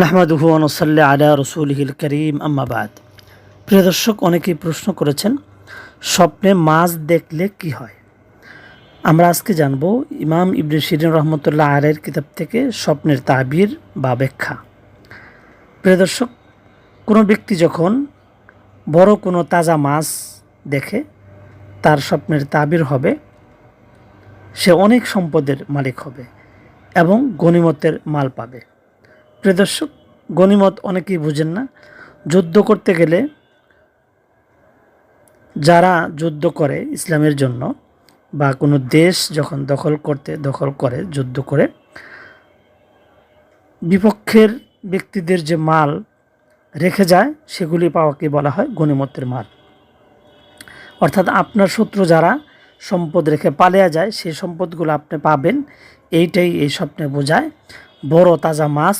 নাহমাদুহু আলা রসুলহিল করিম আম্মাবাদ প্রিয় দর্শক, অনেকেই প্রশ্ন করেছেন, স্বপ্নে মাছ দেখলে কি হয়? আমরা আজকে জানব ইমাম ইবনে শিরিন রহমতুল্লাহ আলের কিতাব থেকে স্বপ্নের তাবির বা ব্যাখ্যা। প্রিয় দর্শক, কোনো ব্যক্তি যখন বড় কোনো তাজা মাছ দেখে, তার স্বপ্নের তাবির হবে, সে অনেক সম্পদের মালিক হবে এবং গণিমতের মাল পাবে। প্রিয় দর্শক, গণিমত অনেকেই বুঝেন না। যুদ্ধ করতে গেলে যারা যুদ্ধ করে ইসলামের জন্য বা কোনো দেশ যখন দখল করতে, দখল করে, যুদ্ধ করে, বিপক্ষের ব্যক্তিদের যে মাল রেখে যায়, সেগুলি পাওয়াকে বলা হয় গণিমতের মাল। অর্থাৎ আপনার শত্রু যারা সম্পদ রেখে পালিয়ে যায়, সেই সম্পদগুলো আপনি পাবেন। এইটাই এই স্বপ্নে বোঝায়। বড় তাজা মাছ